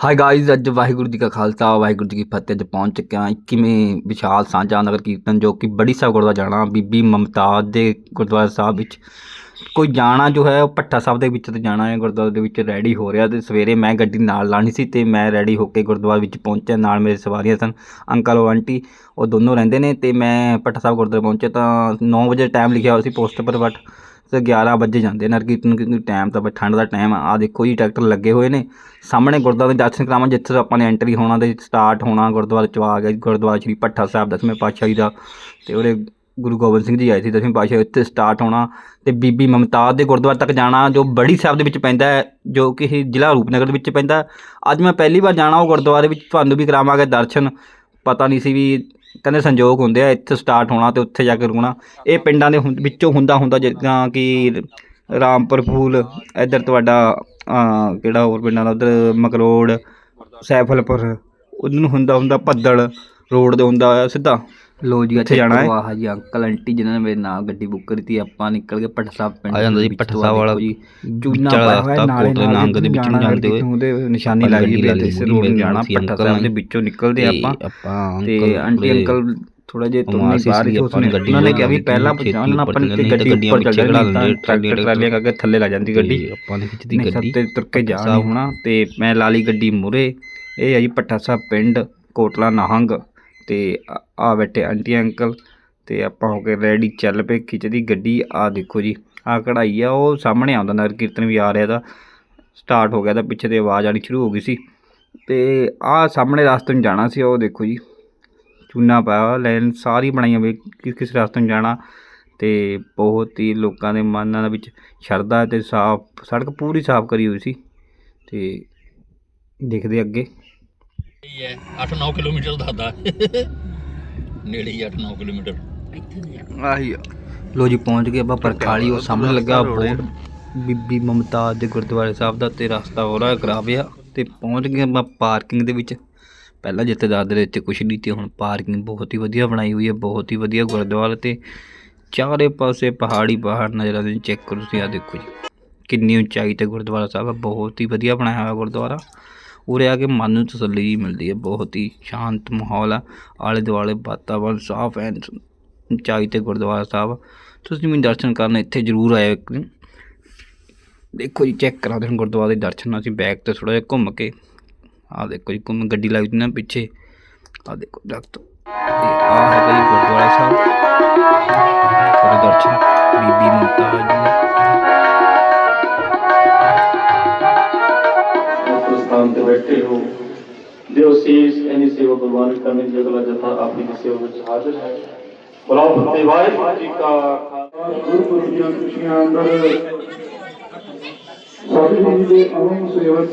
High guys ਅੱਜ ਵਾਹਿਗੁਰੂ ਜੀ ਕਾ ਖਾਲਸਾ, ਵਾਹਿਗੁਰੂ ਜੀ ਕੀ ਫਤਿਹ, ਅੱਜ ਪਹੁੰਚ ਚੁੱਕੇ ਹਾਂ 21ਵੇਂ ਵਿਸ਼ਾਲ ਸਾਂਝਾ ਨਗਰ ਕੀਰਤਨ ਜੋ ਕਿ ਬੜੀ ਸਾਹਿਬ ਗੁਰਦੁਆਰਾ ਜਾਣਾ, ਬੀਬੀ ਮਮਤਾਜ ਦੇ ਗੁਰਦੁਆਰਾ ਸਾਹਿਬ ਵਿੱਚ। ਕੋਈ ਜਾਣਾ ਜੋ ਹੈ, ਉਹ ਭੱਠਾ ਸਾਹਿਬ ਦੇ ਵਿੱਚ ਤੇ ਜਾਣਾ ਹੈ, ਗੁਰਦੁਆਰੇ ਦੇ ਵਿੱਚ ਰੈਡੀ ਹੋ ਰਿਹਾ ਤੇ ਸਵੇਰੇ ਮੈਂ ਗੱਡੀ ਨਾਲ ਲਾਣੀ ਸੀ ਤੇ ਮੈਂ ਰੈਡੀ ਹੋ ਕੇ ਗੁਰਦੁਆਰੇ ਵਿੱਚ ਪਹੁੰਚਿਆ, ਨਾਲ ਮੇਰੇ ਸਵਾਰੀਆਂ ਸਨ, ਅੰਕਲ ਔਰ ਆਂਟੀ, ਉਹ ਦੋਨੋਂ ਰਹਿੰਦੇ ਨੇ ਤੇ ਮੈਂ ਭੱਠਾ ਸਾਹਿਬ ਗੁਰਦੁਆਰੇ ਪਹੁੰਚਿਆ ਤਾਂ 9 ਵਜੇ ਟਾਈਮ ਲਿਖਿਆ ਹੋਇਆ ਸੀ ਪੋਸਟ ਪਰ ਬਟ ਤੇ 11 ਵਜੇ ਜਾਂਦੇ ਨਗਰ ਕੀਰਤਨ ਕਿਉਂਕਿ ਟਾਈਮ ਤਾਂ ਠੰਡ ਦਾ ਟਾਈਮ ਆ। ਆਹ ਦੇਖੋ ਜੀ ਟਰੈਕਟਰ ਲੱਗੇ ਹੋਏ ਨੇ। ਸਾਹਮਣੇ ਗੁਰਦੁਆਰੇ ਦੇ ਦਰਸ਼ਨ ਕਰਾਵਾਂ ਜਿੱਥੇ ਆਪਾਂ ਨੇ ਐਂਟਰੀ ਹੋਣਾ ਤੇ ਸਟਾਰਟ ਹੋਣਾ ਗੁਰਦੁਆਰੇ ਚੋਂ ਆ ਗਿਆ ਗੁਰਦੁਆਰਾ ਸ਼੍ਰੀ ਭੱਠਾ ਸਾਹਿਬ ਦਸਵੇਂ ਪਾਤਸ਼ਾਹ ਜੀ ਦਾ ਤੇ ਉਹਦੇ ਗੁਰੂ ਗੋਬਿੰਦ ਸਿੰਘ ਜੀ ਆਏ ਸੀ ਦਸਵੇਂ ਪਾਤਸ਼ਾਹ, ਉੱਥੇ ਸਟਾਰਟ ਹੋਣਾ ਤੇ ਬੀਬੀ ਮਮਤਾਜ ਦੇ ਗੁਰਦੁਆਰੇ ਤੱਕ ਜਾਣਾ, ਜੋ ਬੜੀ ਸਾਹਿਬ ਦੇ ਵਿੱਚ ਪੈਂਦਾ ਹੈ, ਜੋ ਕਿ ਜ਼ਿਲ੍ਹਾ ਰੂਪਨਗਰ ਦੇ ਵਿੱਚ ਪੈਂਦਾ ਅੱਜ ਮੈਂ ਪਹਿਲੀ ਵਾਰ ਜਾਣਾ ਉਹ ਗੁਰਦੁਆਰੇ ਵਿੱਚ, ਤੁਹਾਨੂੰ ਵੀ ਕਰਾਵਾਂਗੇ ਦਰਸ਼ਨ। ਪਤਾ ਨਹੀਂ ਸੀ ਵੀ ਕਹਿੰਦੇ ਸੰਜੋਗ ਹੁੰਦੇ ਆ, ਇੱਥੇ ਸਟਾਰਟ ਹੋਣਾ ਤੇ ਉੱਥੇ ਜਾ ਕੇ ਰੁਕਣਾ। ਇਹ ਪਿੰਡਾਂ ਦੇ ਹੁੰ- ਵਿੱਚੋਂ ਹੁੰਦਾ ਹੁੰਦਾ ਜਿੱਦਾਂ ਕਿ ਰਾਮਪੁਰ ਫੂਲ, ਇੱਧਰ ਤੁਹਾਡਾ ਕਿਹੜਾ ਹੋਰ ਪਿੰਡਾਂ ਦਾ, ਉਧਰ ਮਕਰੋੜ, ਸੈਫਲਪੁਰ ਉਧਰ ਨੂੰ ਹੁੰਦਾ ਹੁੰਦਾ ਪੱਦਲ ਰੋਡ ਦੇ ਹੁੰਦਾ ਸਿੱਧਾ। ਲੋ ਜੀ ਇੱਥੇ ਜਾਣਾ ਹੈ ਵਾਹ ਜੀ ਅੰਕਲ ਆਂਟੀ ਜਿਨ੍ਹਾਂ ਨੇ ਮੇਰੇ ਨਾਲ ਗੱਡੀ ਬੁੱਕ ਕਰੀ ਤੀ ਆਪਾਂ ਨਿਕਲ ਕੇ ਭੱਠਾ ਸਾਹਿਬ ਪਿੰਡ ਆ ਜਾਂਦਾ ਜੀ ਭੱਠਾ ਸਾਹਿਬ ਵਾਲਾ ਜੀ ਚੂਨਾ ਪਾਇਆ ਹੋਇਆ ਨਾਲੇ ਨਾਲ ਨੰਗ ਦੇ ਵਿੱਚ ਨੂੰ ਜਾਂਦੇ ਹੋਏ ਉਹਦੇ ਨਿਸ਼ਾਨੀ ਲੱਗੀ ਇਸ ਮੂਹਰੀ ਰੋਡ ਮੇਰੇ ਜਾਣਾ ਭੱਠਾ ਸਾਹਿਬ ਦੇ ਨੇ। ਵਿੱਚੋਂ ਨਿਕਲਦੇ ਆਪਾਂ ਆਪਾਂ ਤੇ ਆਂਟੀ ਅੰਕਲ ਥੋੜਾ ਜਿਹਾ ਸੀ ਬਾਹਰ ਹੀ ਨੇ ਉਸਨੇ ਗੱਡੀ ਉਹਨਾਂ ਨੇ ਕਿਹਾ ਵੀ ਪਹਿਲਾਂ ਪਹੁੰਚਾਉਣ ਨਾ ਆਪਾਂ ਨੇ ਤਾਂ ਗੱਡੀ ਉੱਪਰ ਚੱਲ ਜਾਣੀ ਤਾਂ ਟਰੈਕਟਰ ਟਰਾਲੀਆਂ ਕਰਕੇ ਥੱਲੇ ਲਾ ਜਾਂਦੀ ਗੱਡੀ ਤੇ ਆਪਾਂ ਨੇ ਖਿੱਚਦੀ ਗੱਡੀ ਸੱਤੇ ਤੁਰ ਕੇ ਜਾ ਸਾਹਿਬ। ਨਹੀਂ ਹੋਣਾ ਤੇ ਮੈਂ ਲਾਲੀ ਗੱਡੀ ਮੁਰੇ ਇਹ ਹੈ ਜੀ ਪੱਠਾ ਸਾਹਿਬ ਪਿੰਡ ਕੋਟਲਾ ਨਹੰਗ ਤੇ ਆ ਬੈਠੇ ਆਂਟੀ ਅੰਕਲ ਤੇ ਆਪਾਂ ਹੋ ਕੇ ਰੈਡੀ ਚੱਲ ਪਏ ਖਿੱਚਦੀ ਗੱਡੀ। ਆ ਦੇਖੋ ਜੀ ਆ ਕਢਾਈ ਆ ਉਹ ਸਾਹਮਣੇ ਆਉਂਦਾ ਨਗਰ ਕੀਰਤਨ ਵੀ ਆ ਰਿਹਾ ਦਾ ਸਟਾਰਟ ਹੋ ਗਿਆ ਤਾਂ ਪਿੱਛੇ ਤੇ ਆਵਾਜ਼ ਆਣੀ ਸ਼ੁਰੂ ਹੋ ਗਈ ਸੀ। ਤੇ ਆ ਸਾਹਮਣੇ ਰਸਤੇ ਨੂੰ ਜਾਣਾ ਸੀ ਉਹ ਦੇਖੋ ਜੀ। ਚੂਨਾ ਪਾਇਆ ਹੋਇਆ, ਲਾਈਨ ਸਾਰੀ ਬਣਾਈਆਂ ਹੋਈ ਕਿਸ ਕਿਸ ਰਸਤੇ ਨੂੰ ਜਾਣਾ। ਤੇ ਬਹੁਤ ਹੀ ਲੋਕਾਂ ਦੇ ਮਨਾਂ ਦੇ ਵਿੱਚ ਸ਼ਰਧਾ ਤੇ ਸਾਫ਼ ਸੜਕ ਪੂਰੀ ਸਾਫ਼ ਕਰੀ ਹੋਈ ਸੀ। ਤੇ ਦੇਖਦੇ ਅੱਗੇ। ਇਹ ਹੈ 8-9 ਕਿਲੋਮੀਟਰ ਦੱਸਦਾ ਨੇੜੇ ਹੀ 8-9 ਕਿਲੋਮੀਟਰ। ਆਹੀ ਲੋ ਜੀ ਪਹੁੰਚ ਗਏ ਆਪਾਂ ਪਰਖਾਲੀ ਉਹ ਸਾਹਮਣੇ ਲੱਗਾ ਬੋਰਡ। ਬੀਬੀ ਮਮਤਾਜ ਦੇ ਗੁਰਦੁਆਰੇ ਸਾਹਿਬ ਦਾ ਤੇ ਰਸਤਾ ਹੋ ਰਿਹਾ ਕਰਾਵਿਆ ਤੇ ਪਹੁੰਚ ਗਏ ਆਪਾਂ ਪਾਰਕਿੰਗ ਦੇ ਵਿੱਚ। ਪਹਿਲਾਂ ਜਿੱਥੇ ਦਾਦਰ ਦੇ ਵਿੱਚ ਕੁਛ ਨਹੀਂ ਤੇ ਹੁਣ ਪਾਰਕਿੰਗ ਬਹੁਤ ਹੀ ਵਧੀਆ ਬਣਾਈ ਹੋਈ ਹੈ ਬਹੁਤ ਹੀ ਵਧੀਆ ਗੁਰਦੁਆਰਾ ਤੇ ਚਾਰੇ ਪਾਸੇ ਪਹਾੜੀ ਪਹਾੜ ਨਜ਼ਰ ਆਉਂਦੇ ਚੈੱਕ ਕਰੋ ਤੁਸੀਂ ਆ ਦੇਖੋ ਜੀ। ਕਿੰਨੀ ਉਚਾਈ ਤੇ ਗੁਰਦੁਆਰਾ ਸਾਹਿਬ ਹੈ ਬਹੁਤ ਹੀ ਵਧੀਆ ਬਣਾਇਆ ਹੋਇਆ ਗੁਰਦੁਆਰਾ। ਉਰੇ ਆ ਕੇ ਮਨ ਨੂੰ ਤਸੱਲੀ ਜਿਹੀ ਮਿਲਦੀ ਹੈ, ਬਹੁਤ ਹੀ ਸ਼ਾਂਤ ਮਾਹੌਲ ਆ। ਆਲੇ ਦੁਆਲੇ ਵਾਤਾਵਰਨ ਸਾਫ਼ ਐਨ ਉਚਾਈ ਤੇ ਗੁਰਦੁਆਰਾ ਸਾਹਿਬ। ਤੁਸੀਂ ਵੀ ਦਰਸ਼ਨ ਕਰਨ ਇੱਥੇ ਜ਼ਰੂਰ ਆਇਓ ਇੱਕ ਦਿਨ। ਦੇਖੋ ਜੀ, ਚੈੱਕ ਕਰਾ ਦੇਣ ਗੁਰਦੁਆਰੇ ਦੇ ਦਰਸ਼ਨ, ਅਸੀਂ ਬੈਕ ਤੇ ਥੋੜਾ ਜਿਹਾ ਘੁੰਮ ਕੇ। ਆਹ ਦੇਖੋ ਜੀ, ਘੁੰਮ ਗੱਡੀ ਲੱਗਦੀ ਨਾ ਪਿੱਛੇ। ਆਹ ਦੇਖੋ ਦਰਖਤ। ਤੇ ਆਹ ਹੈਗਾ ਗੁਰਦੁਆਰਾ ਸਾਹਿਬ। ਥੋੜੇ ਦਰਸ਼ਨ। ਬੀਬੀ ਮਮਤਾਜ ਜੀ ਤੇ ਬੈਠੇ ਹੋ। ਦਿਓ ਸੀਸ ਐਨੀ ਸੇਵਾ ਕੁਰਬਾਨ ਕਰਨੀ ਦੀ ਅਗਲਾ ਜਥਾ ਆਪਣੀ ਦੀ ਸੇਵਾ ਵਿੱਚ ਹਾਜ਼ਰ ਹੈ। ਬੁਲਾਓ ਫਤਿਹ ਵਾਹਿਗੁਰੂ ਜੀ ਕਾ ਗੁਰਪੁਰਬ ਦੀਆਂ ਖੁਸ਼ੀਆਂ ਅੰਦਰ ਸਾਡੀ ਜੀ ਦੇ ਅਮਨ ਸੇਵਕ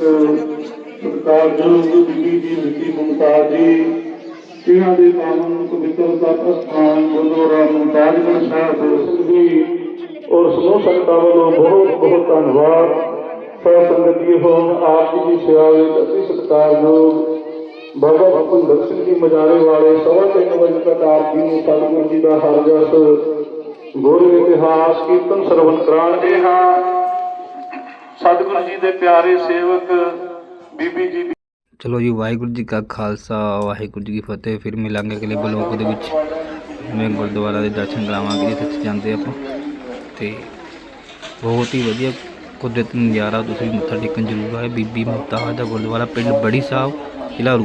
ਸਰਕਾਰ ਜੋ ਬੀਬੀ ਜੀ ਮਿੱਟੀ ਮੁਮਤਾਜ ਜੀ ਇਹਨਾਂ ਦੇ ਪਾਵਨ ਪਵਿੱਤਰ ਤਪ ਸਥਾਨ ਗੁਰਦੁਆਰਾ ਮੁਮਤਾਜਗੜ੍ਹ ਸਾਹਿਬ ਜੀ ਔਰ ਸਮੂਹ ਸੰਗਤਾਂ ਵੱਲੋਂ ਬਹੁਤ ਬਹੁਤ ਧੰਨਵਾਦ। ਸਭ ਸੰਗਤ ਜੀ ਹੋਣ ਆਪ ਜੀ ਦੀ ਸੇਵਾ ਵਿੱਚ ਅਤੀ ਸਤਿਕਾਰਯੋਗ ਬਾਬਾ ਭੁਪਿੰਦਰ ਸਿੰਘ ਜੀ ਮਜਾਰੇ ਵਾਲੇ ਸਵਾ ਤਿੰਨ ਵਜੇ ਤੱਕ ਆਪ ਜੀ ਨੂੰ ਸਤਿਗੁਰੂ ਜੀ ਦਾ ਹਰ ਜਸ ਗੁਰੂ ਇਤਿਹਾਸ, ਕੀਰਤਨ ਸਰਵਨ ਕਰਾਣਗੇ ਹਾਂ। ਸਤਿਗੁਰੂ ਜੀ ਦੇ ਪਿਆਰੇ ਸੇਵਕ ਬੀਬੀ ਜੀ ਚਲੋ ਜੀ, ਵਾਹਿਗੁਰੂ ਜੀ ਕਾ ਖਾਲਸਾ, ਵਾਹਿਗੁਰੂ ਜੀ ਕੀ ਫਤਿਹ। ਫਿਰ ਮਿਲਾਂਗੇ ਅਗਲੇ ਬਲੋਕ ਦੇ ਵਿੱਚ। ਮੈਂ ਗੁਰਦੁਆਰਾ ਦੇ ਦਰਸ਼ਨ ਕਰਾਵਾਂਗੇ, ਜਿੱਥੇ ਜਾਂਦੇ ਆਪਾਂ। ਤੇ ਬਹੁਤ ਹੀ ਵਧੀਆ ਕੁਦਰਤ ਨਜ਼ਾਰਾ, ਤੁਸੀਂ ਮੱਥਾ ਟੇਕਣ ਜ਼ਰੂਰ ਆਏ। ਬੀਬੀ ਮਮਤਾਜ ਦਾ ਗੁਰਦੁਆਰਾ ਪਿੰਡ ਬੜੀ ਸਾਹਿਬ ਜ਼ਿਲ੍ਹਾ